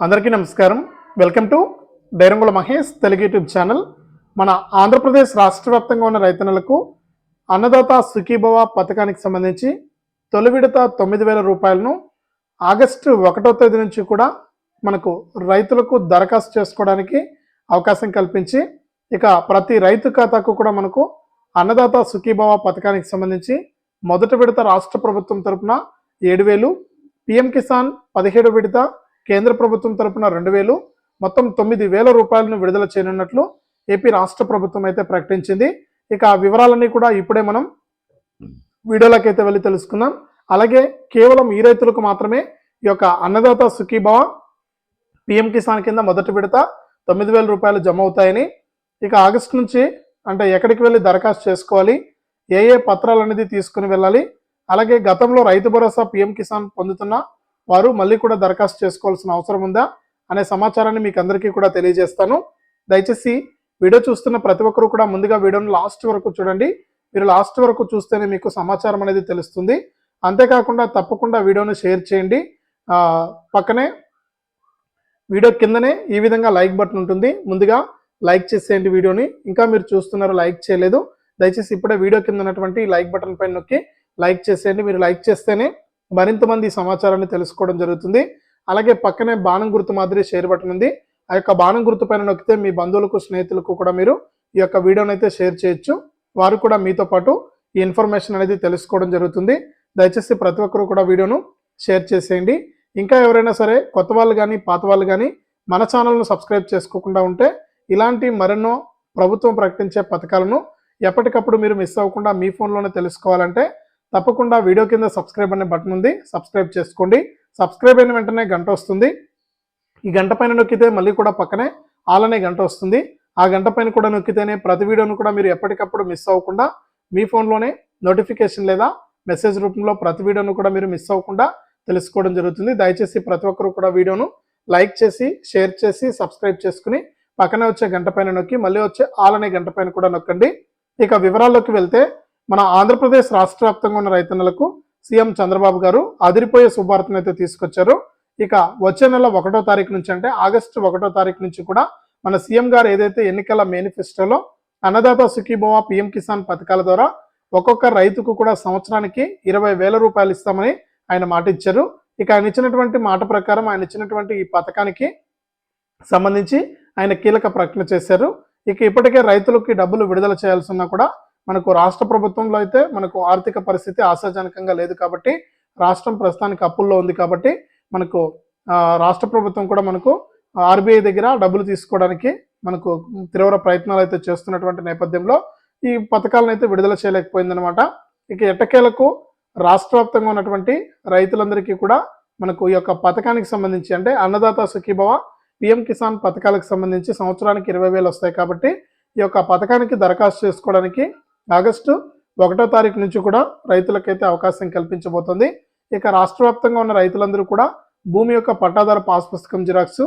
అందరికీ నమస్కారం. Welcome to Dairangula Mahesh Telugu YouTube channel. మన ఆంధ్రప్రదేశ్ రాష్ట్ర వ్యాప్తంగా ఉన్న రైతన్నలకు అన్నదాత సుఖీభవ పథకానికి సంబంధించి తొలి విడత తొమ్మిది వేల రూపాయలను ఆగస్టు ఒకటో తేదీ నుంచి కూడా మనకు రైతులకు దరఖాస్తు చేసుకోవడానికి అవకాశం కల్పించి ఇక ప్రతి రైతు ఖాతాకు కూడా మనకు అన్నదాత సుఖీభవ పథకానికి సంబంధించి మొదటి విడత రాష్ట్ర ప్రభుత్వం తరపున ఏడు వేలు పిఎం కిసాన్ పదిహేడు విడత కేంద్ర ప్రభుత్వం తరపున రెండు వేలు మొత్తం తొమ్మిది వేల రూపాయలను విడుదల చేయనున్నట్లు ఏపీ రాష్ట్ర ప్రభుత్వం అయితే ప్రకటించింది. ఇక ఆ వివరాలన్నీ కూడా ఇప్పుడే మనం వీడియోలోకి వెళ్ళి తెలుసుకుందాం. అలాగే కేవలం ఈ రైతులకు మాత్రమే ఈ యొక్క అన్నదాత సుఖీభవ పిఎం కిసాన్ కింద మొదటి విడత తొమ్మిది వేల రూపాయలు జమ అవుతాయని ఇక ఆగస్టు నుంచి అంటే ఎక్కడికి వెళ్ళి దరఖాస్తు చేసుకోవాలి ఏ ఏ పత్రాలు అనేది తీసుకుని వెళ్ళాలి అలాగే గతంలో రైతు భరోసా పిఎం కిసాన్ పొందుతున్న వారు మళ్ళీ కూడా దరఖాస్తు చేసుకోవాల్సిన అవసరం ఉందా అనే సమాచారాన్ని మీకు అందరికీ కూడా తెలియజేస్తాను. దయచేసి వీడియో చూస్తున్న ప్రతి ఒక్కరు కూడా ముందుగా వీడియోని లాస్ట్ వరకు చూడండి. మీరు లాస్ట్ వరకు చూస్తేనే మీకు సమాచారం అనేది తెలుస్తుంది. అంతేకాకుండా తప్పకుండా వీడియోని షేర్ చేయండి. పక్కనే వీడియో కిందనే ఈ విధంగా లైక్ బటన్ ఉంటుంది. ముందుగా లైక్ చేసేయండి వీడియోని. ఇంకా మీరు చూస్తున్నారు లైక్ చేయలేదు. దయచేసి ఇప్పుడే వీడియో కింద ఉన్నటువంటి లైక్ బటన్ పైన నొక్కి లైక్ చేసేయండి. మీరు లైక్ చేస్తేనే మరింత మంది సమాచారాన్ని తెలుసుకోవడం జరుగుతుంది. అలాగే పక్కనే బాణం గుర్తు మాదిరి షేర్ బటన్ ఉంది. ఆ యొక్క బాణం గుర్తు పైన నొక్కితే మీ బంధువులకు స్నేహితులకు కూడా మీరు ఈ యొక్క వీడియోని అయితే షేర్ చేయొచ్చు. వారు కూడా మీతో పాటు ఈ ఇన్ఫర్మేషన్ అనేది తెలుసుకోవడం జరుగుతుంది. దయచేసి ప్రతి ఒక్కరు కూడా వీడియోను షేర్ చేసేయండి. ఇంకా ఎవరైనా సరే కొత్త వాళ్ళు కానీ పాత వాళ్ళు కానీ మన ఛానల్ను సబ్స్క్రైబ్ చేసుకోకుండా ఉంటే ఇలాంటి మరెన్నో ప్రభుత్వం ప్రకటించే పథకాలను ఎప్పటికప్పుడు మీరు మిస్ అవ్వకుండా మీ ఫోన్లోనే తెలుసుకోవాలంటే తప్పకుండా వీడియో కింద సబ్స్క్రైబ్ అనే బటన్ ఉంది. సబ్స్క్రైబ్ చేసుకోండి. సబ్స్క్రైబ్ అయిన వెంటనే గంట వస్తుంది. ఈ గంట పైన నొక్కితే మళ్ళీ కూడా పక్కనే ఆల్ అనే గంట వస్తుంది. ఆ గంట పైన కూడా నొక్కితేనే ప్రతి వీడియోను కూడా మీరు ఎప్పటికప్పుడు మిస్ అవ్వకుండా మీ ఫోన్లోనే నోటిఫికేషన్ లేదా మెసేజ్ రూపంలో ప్రతి వీడియోను కూడా మీరు మిస్ అవ్వకుండా తెలుసుకోవడం జరుగుతుంది. దయచేసి ప్రతి ఒక్కరు కూడా వీడియోను లైక్ చేసి షేర్ చేసి సబ్స్క్రైబ్ చేసుకుని పక్కనే వచ్చే గంట పైన నొక్కి మళ్ళీ వచ్చే ఆల్ అనే గంట పైన కూడా నొక్కండి. ఇక వివరాల్లోకి వెళ్తే మన ఆంధ్రప్రదేశ్ రాష్ట్ర వ్యాప్తంగా ఉన్న రైతన్నలకు సీఎం చంద్రబాబు గారు అదిరిపోయే శుభార్తను అయితే తీసుకొచ్చారు. ఇక వచ్చే నెల ఒకటో తారీఖు నుంచి అంటే ఆగస్టు ఒకటో తారీఖు నుంచి కూడా మన సీఎం గారు ఏదైతే ఎన్నికల మేనిఫెస్టోలో అన్నదాత సుఖీభవ పిఎం కిసాన్ పథకాల ద్వారా ఒక్కొక్క రైతుకు కూడా సంవత్సరానికి ఇరవై వేల రూపాయలు ఇస్తామని ఆయన మాట ఇచ్చారు. ఇక ఆయన ఇచ్చినటువంటి మాట ప్రకారం ఆయన ఇచ్చినటువంటి ఈ పథకానికి సంబంధించి ఆయన కీలక ప్రకటన చేశారు. ఇక ఇప్పటికే రైతులకి డబ్బులు విడుదల చేయాల్సి కూడా మనకు రాష్ట్ర ప్రభుత్వంలో అయితే మనకు ఆర్థిక పరిస్థితి ఆశాజనకంగా లేదు కాబట్టి రాష్ట్రం ప్రస్తుతానికి అప్పుల్లో ఉంది కాబట్టి మనకు రాష్ట్ర ప్రభుత్వం కూడా మనకు ఆర్బీఐ దగ్గర డబ్బులు తీసుకోవడానికి మనకు తీవ్ర ప్రయత్నాలు అయితే చేస్తున్నటువంటి నేపథ్యంలో ఈ పథకాలను అయితే విడుదల చేయలేకపోయిందనమాట ఇక ఎట్టకేలకు రాష్ట్ర వ్యాప్తంగా ఉన్నటువంటి రైతులందరికీ కూడా మనకు ఈ యొక్క పథకానికి సంబంధించి అంటే అన్నదాత సుఖీభవ పిఎం కిసాన్ పథకాలకు సంబంధించి సంవత్సరానికి ఇరవై వేలు వస్తాయి కాబట్టి ఈ యొక్క పథకానికి దరఖాస్తు చేసుకోవడానికి ఆగస్టు ఒకటో తారీఖు నుంచి కూడా రైతులకైతే అవకాశం కల్పించబోతోంది. ఇక రాష్ట్ర వ్యాప్తంగా ఉన్న రైతులందరూ కూడా భూమి యొక్క పట్టాదారు పాస్ పుస్తకం xerox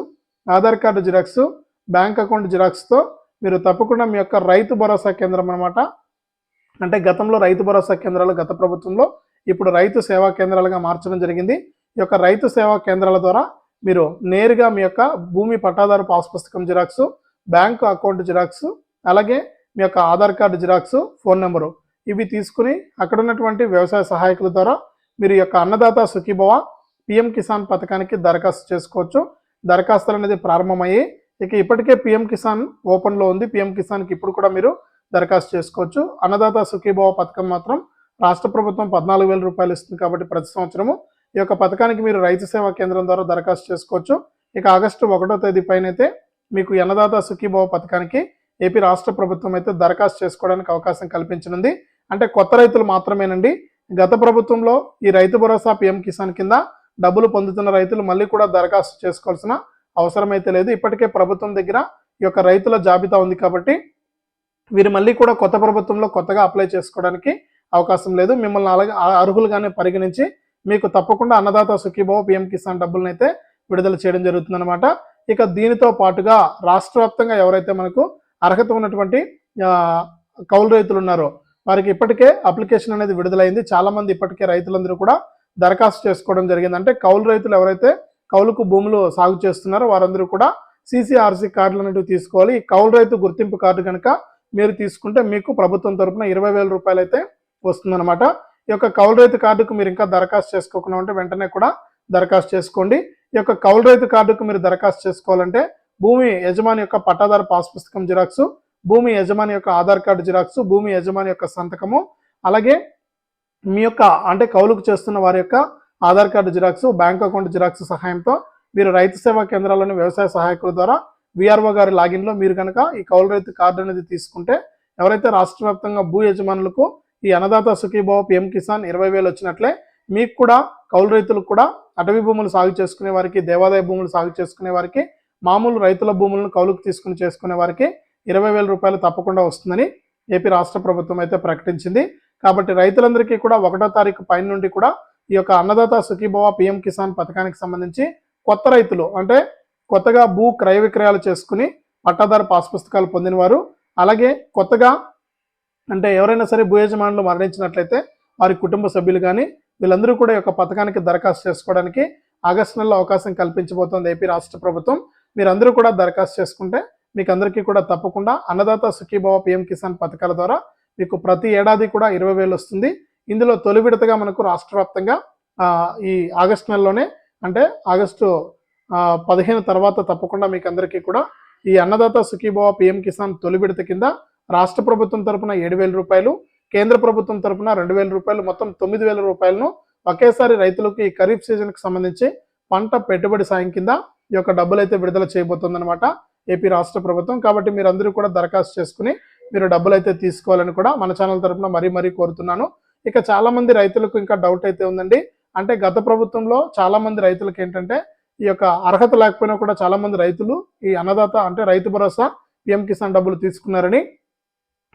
Aadhaar card xerox bank account జిరాక్స్తో మీరు తప్పకుండా మీ యొక్క రైతు భరోసా కేంద్రం అనమాట అంటే గతంలో రైతు భరోసా కేంద్రాలు గత ప్రభుత్వంలో ఇప్పుడు రైతు సేవా కేంద్రాలుగా మార్చడం జరిగింది. ఈ యొక్క రైతు సేవా కేంద్రాల ద్వారా మీరు నేరుగా మీ యొక్క భూమి పట్టాదారు పాస్ పుస్తకం జిరాక్స్ బ్యాంకు అకౌంట్ జిరాక్స్ అలాగే మీ యొక్క Aadhaar card xerox phone number ఇవి తీసుకుని అక్కడ ఉన్నటువంటి వ్యవసాయ సహాయకుల ద్వారా మీరు యొక్క అన్నదాత సుఖీభవ పిఎం కిసాన్ పథకానికి దరఖాస్తు చేసుకోవచ్చు. దరఖాస్తులు అనేది ప్రారంభమయ్యి ఇక ఇప్పటికే పిఎం కిసాన్ ఓపెన్లో ఉంది. పిఎం కిసాన్కి ఇప్పుడు కూడా మీరు దరఖాస్తు చేసుకోవచ్చు. అన్నదాత సుఖీభవ పథకం మాత్రం రాష్ట్ర ప్రభుత్వం పద్నాలుగు వేల రూపాయలు ఇస్తుంది కాబట్టి ప్రతి సంవత్సరము ఈ యొక్క పథకానికి మీరు రైతు సేవా కేంద్రం ద్వారా దరఖాస్తు చేసుకోవచ్చు. ఇక ఆగస్టు ఒకటో తేదీ పైన అయితే మీకు అన్నదాత సుఖీభవ పథకానికి ఏపీ రాష్ట్ర ప్రభుత్వం అయితే దరఖాస్తు చేసుకోవడానికి అవకాశం కల్పించనుంది. అంటే కొత్త రైతులు మాత్రమేనండి. గత ప్రభుత్వంలో ఈ రైతు భరోసా పిఎం కిసాన్ కింద డబ్బులు పొందుతున్న రైతులు మళ్ళీ కూడా దరఖాస్తు చేసుకోవాల్సిన అవసరం అయితే లేదు. ఇప్పటికే ప్రభుత్వం దగ్గర ఈ యొక్క రైతుల జాబితా ఉంది కాబట్టి వీరు మళ్ళీ కూడా కొత్త ప్రభుత్వంలో కొత్తగా అప్లై చేసుకోవడానికి అవకాశం లేదు. మిమ్మల్ని అలాగే అర్హులుగానే పరిగణించి మీకు తప్పకుండా అన్నదాత సుఖీభావ పిఎం కిసాన్ డబ్బులను అయితే విడుదల చేయడం జరుగుతుందన్నమాట. ఇక దీనితో పాటుగా రాష్ట్ర వ్యాప్తంగా ఎవరైతే మనకు అర్హత ఉన్నటువంటి కౌలు రైతులు ఉన్నారు. వారికి ఇప్పటికే అప్లికేషన్ అనేది విడుదలైంది. చాలా మంది ఇప్పటికే రైతులందరూ కూడా దరఖాస్తు చేసుకోవడం జరిగింది. అంటే కౌలు రైతులు ఎవరైతే కౌలుకు భూములు సాగు చేస్తున్నారో వారందరూ కూడా సీసీఆర్సీ కార్డులు అనేవి తీసుకోవాలి. ఈ కౌలు రైతు గుర్తింపు కార్డు కనుక మీరు తీసుకుంటే మీకు ప్రభుత్వం తరపున ఇరవై వేల రూపాయలు అయితే వస్తుందన్నమాట. ఈ యొక్క కౌలు రైతు కార్డుకు మీరు ఇంకా దరఖాస్తు చేసుకోకుండా ఉంటే వెంటనే కూడా దరఖాస్తు చేసుకోండి. ఈ యొక్క కౌలు రైతు కార్డుకు మీరు దరఖాస్తు చేసుకోవాలంటే భూమి యజమాని యొక్క పట్టాదారు పాస్ పుస్తకం జిరాక్స్ భూమి యజమాని యొక్క ఆధార్ కార్డు జిరాక్స్ భూమి యజమాని యొక్క సంతకము అలాగే మీ యొక్క అంటే కౌలుకు చేస్తున్న వారి యొక్క Aadhaar card xerox bank account xerox సహాయంతో మీరు రైతు సేవా కేంద్రాల్లోని వ్యవసాయ సహాయకుల ద్వారా విఆర్ఓ గారి లాగిన్లో మీరు కనుక ఈ కౌలు రైతు కార్డు అనేది తీసుకుంటే ఎవరైతే రాష్ట్ర వ్యాప్తంగా భూ యజమానులకు ఈ అన్నదాత సుఖీభావ పిఎం కిసాన్ ఇరవై వేలు వచ్చినట్లే మీకు కూడా కౌలు రైతులకు కూడా అటవీ భూములు సాగు చేసుకునే వారికి దేవాదాయ భూములు సాగు చేసుకునే వారికి మామూలు రైతుల భూములను కౌలుకు తీసుకుని చేసుకునే వారికి ఇరవై వేల రూపాయలు తప్పకుండా వస్తుందని ఏపీ రాష్ట్ర ప్రభుత్వం అయితే ప్రకటించింది. కాబట్టి రైతులందరికీ కూడా ఒకటో తారీఖు పైన నుండి కూడా ఈ యొక్క అన్నదాత సుఖీభవ పిఎం కిసాన్ పథకానికి సంబంధించి కొత్త రైతులు అంటే కొత్తగా భూ క్రయ విక్రయాలు చేసుకుని పట్టాదారు పాస్ పుస్తకాలు పొందిన వారు అలాగే కొత్తగా అంటే ఎవరైనా సరే భూ యజమానులు మరణించినట్లయితే వారి కుటుంబ సభ్యులు కానీ వీళ్ళందరూ కూడా ఈ యొక్క పథకానికి దరఖాస్తు చేసుకోవడానికి ఆగస్టు నెలలో అవకాశం కల్పించబోతోంది ఏపీ రాష్ట్ర ప్రభుత్వం. మీరందరూ కూడా దరఖాస్తు చేసుకుంటే మీకు అందరికీ కూడా తప్పకుండా అన్నదాత సుఖీభావ పిఎం కిసాన్ పథకాల ద్వారా మీకు ప్రతి ఏడాది కూడా ఇరవై వేలు వస్తుంది. ఇందులో తొలి విడతగా మనకు రాష్ట్ర వ్యాప్తంగా ఈ ఆగస్టు నెలలోనే అంటే ఆగస్టు పదిహేను తర్వాత తప్పకుండా మీకు అందరికీ కూడా ఈ అన్నదాత సుఖీభావ పిఎం కిసాన్ తొలి విడత కింద రాష్ట్ర ప్రభుత్వం తరపున ఏడు వేల రూపాయలు కేంద్ర ప్రభుత్వం తరపున రెండు వేల రూపాయలు మొత్తం తొమ్మిది వేల రూపాయలను ఒకేసారి రైతులకు ఈ ఖరీఫ్ సీజన్కి సంబంధించి పంట పెట్టుబడి సాయం కింద ఈ యొక్క డబ్బులు అయితే విడుదల చేయబోతుందన్నమాట ఏపీ రాష్ట్ర ప్రభుత్వం. కాబట్టి మీరు అందరూ కూడా దరఖాస్తు చేసుకుని మీరు డబ్బులు అయితే తీసుకోవాలని కూడా మన ఛానల్ తరఫున మరీ మరీ కోరుతున్నాను. ఇక చాలా మంది రైతులకు ఇంకా డౌట్ అయితే ఉందండి. అంటే గత ప్రభుత్వంలో చాలా మంది రైతులకు ఏంటంటే ఈ యొక్క అర్హత లేకపోయినా కూడా చాలా మంది రైతులు ఈ అన్నదాత అంటే రైతు భరోసా పిఎం కిసాన్ డబ్బులు తీసుకున్నారని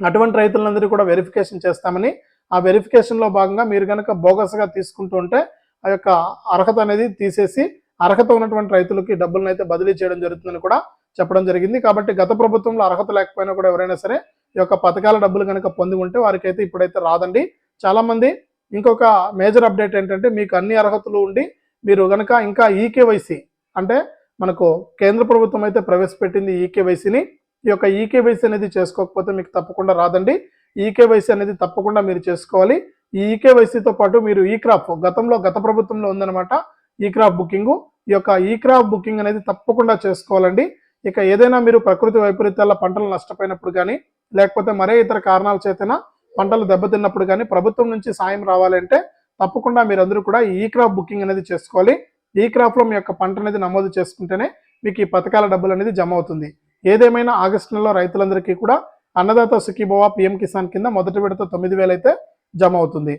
అటువంటి రైతులందరూ కూడా వెరిఫికేషన్ చేస్తామని ఆ వెరిఫికేషన్లో భాగంగా మీరు కనుక బోగస్గా తీసుకుంటూ ఉంటే ఆ యొక్క అర్హత అనేది తీసేసి అర్హత ఉన్నటువంటి రైతులకి డబ్బులను అయితే బదిలీ చేయడం జరుగుతుందని కూడా చెప్పడం జరిగింది. కాబట్టి గత ప్రభుత్వంలో అర్హత లేకపోయినా కూడా ఎవరైనా సరే ఈ యొక్క పథకాల డబ్బులు కనుక పొంది ఉంటే వారికి అయితే ఇప్పుడైతే రాదండి. చాలా మంది ఇంకొక మేజర్ అప్డేట్ ఏంటంటే మీకు అన్ని అర్హతలు ఉండి మీరు కనుక ఇంకా ఈకేవైసీ అంటే మనకు కేంద్ర ప్రభుత్వం అయితే ప్రవేశపెట్టింది ఈకేవైసీని ఈ యొక్క ఈకేవైసీ అనేది చేసుకోకపోతే మీకు తప్పకుండా రాదండి. ఈకేవైసీ అనేది తప్పకుండా మీరు చేసుకోవాలి. ఈ ఈకేవైసీతో పాటు మీరు ఈ క్రాప్ గతంలో గత ప్రభుత్వంలో ఉందన్నమాట. ఈ క్రాప్ బుకింగ్ ఈ యొక్క ఈ క్రాప్ బుకింగ్ అనేది తప్పకుండా చేసుకోవాలండి. ఇక ఏదైనా మీరు ప్రకృతి వైపరీత్యాల పంటలు నష్టపోయినప్పుడు కానీ లేకపోతే మరే ఇతర కారణాల చేతన పంటలు దెబ్బతిన్నప్పుడు కానీ ప్రభుత్వం నుంచి సాయం రావాలంటే తప్పకుండా మీరందరూ కూడా ఈ క్రాప్ బుకింగ్ అనేది చేసుకోవాలి. ఈ క్రాప్లో మీ యొక్క పంట అనేది నమోదు చేసుకుంటేనే మీకు ఈ పథకాల డబ్బులు అనేది జమ అవుతుంది. ఏదేమైనా ఆగస్టు నెలలో రైతులందరికీ కూడా అన్నదాత సుఖీభవ పిఎం కిసాన్ కింద మొదటి విడత తొమ్మిది వేలైతే అయితే జమ అవుతుంది.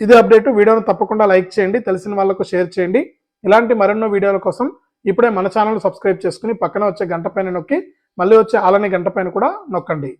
ఇది అప్డేట్. వీడియోను తప్పకుండా లైక్ చేయండి తెలిసిన వాళ్ళకు షేర్ చేయండి. ఇలాంటి మరెన్నో వీడియోల కోసం ఇప్పుడే మన ఛానల్ సబ్స్క్రైబ్ చేసుకుని పక్కన వచ్చే గంట పైన నొక్కి మళ్ళీ వచ్చే ఆలని గంట పైన కూడా నొక్కండి.